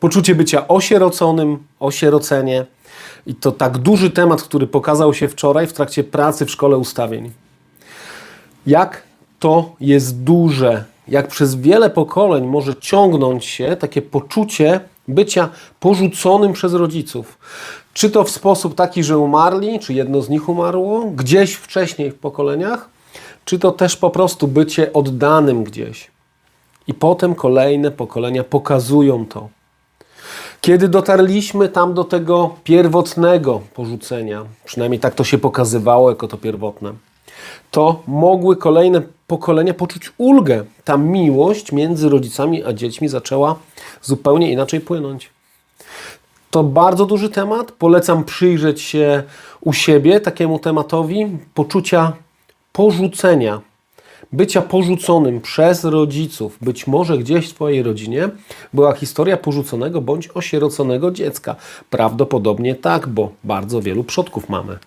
Poczucie bycia osieroconym, osierocenie. I to tak duży temat, który pokazał się wczoraj w trakcie pracy w szkole ustawień. Jak to jest duże, jak przez wiele pokoleń może ciągnąć się takie poczucie bycia porzuconym przez rodziców. Czy to w sposób taki, że umarli, czy jedno z nich umarło, gdzieś wcześniej w pokoleniach, czy to też po prostu bycie oddanym gdzieś. I potem kolejne pokolenia pokazują to. Kiedy dotarliśmy tam do tego pierwotnego porzucenia, przynajmniej tak to się pokazywało jako to pierwotne, to mogły kolejne pokolenia poczuć ulgę. Ta miłość między rodzicami a dziećmi zaczęła zupełnie inaczej płynąć. To bardzo duży temat. Polecam przyjrzeć się u siebie takiemu tematowi poczucia porzucenia, bycia porzuconym przez rodziców. Być może gdzieś w Twojej rodzinie była historia porzuconego bądź osieroconego dziecka. Prawdopodobnie tak, bo bardzo wielu przodków mamy.